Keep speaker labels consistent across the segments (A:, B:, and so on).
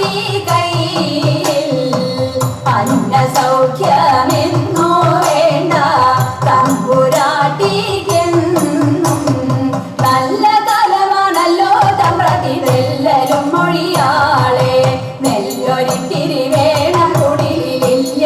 A: കാട്ടി കയ്യിൽ അന്ന സൗഖ്യമെന്നു വേണ്ട. തമ്പുരാട്ടിക്കെന്നും നല്ല തലമാണല്ലോ തമ്പ്രതി നെല്ലരും മൊഴിയാളെ. നെല്ലൊരിത്തിരി വേണം കുടിയിലില്ല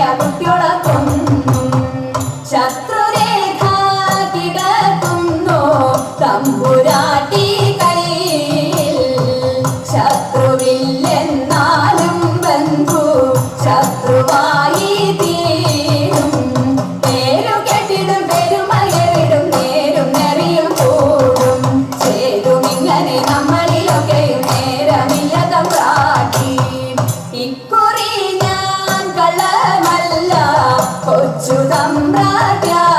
A: പ്രാർത്ഥ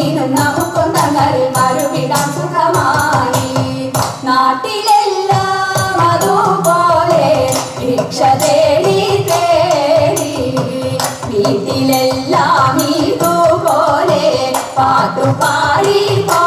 A: നീനും നമുക്കൊന്നങ്ങളിൽ മരുവിടാം സുഖമായി നാട്ടിലെല്ലാം അതുപോലെ ഭിക്ഷ തേടി തേടി വീട്ടിലെല്ലാം ഇതുപോലെ പാട്ടുപാടി പോ